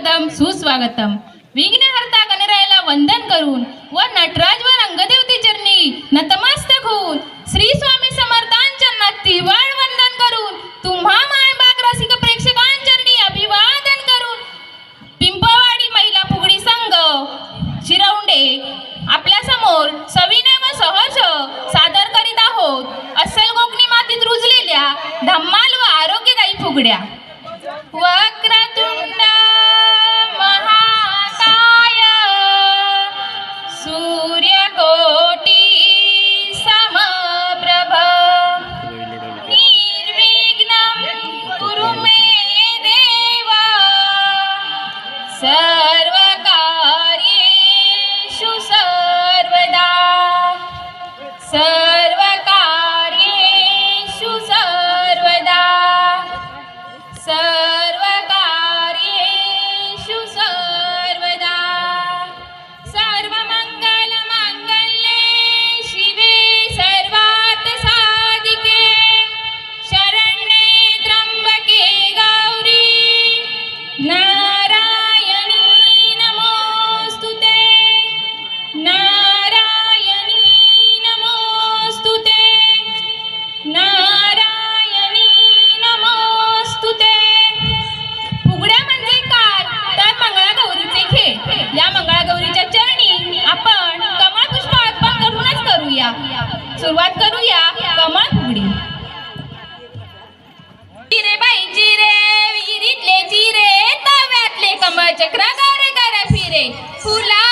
स्वागतम सुस्वागतम. विघ्नहर्ता गणरायाला वंदन करून व नटराज व रंगदेवती चरणी नतमस्तक होऊन श्री स्वामी समर्थांच्या नक्तीवाळ वंदन करून तुम्हा मायबाग रसिक प्रेक्षकांचरणी अभिवादन करून पिंपवाडी महिला फुगडी संघ शिरवंडे आपल्यासमोर सविनय व सहर्ष सादर करीत आहोत. अस्सल कोकणी मातीत रुजलेल्या धम्माल व आरोग्यदायी फुगड्या. सर्वकार्येषु सर्वदा सर्व सुरुवात करूया कमळ फुगडी. जिरे बाई जिरे विहिरीतले जिरे तव्यातले कमळ चक्र गार गार फिरे. फुला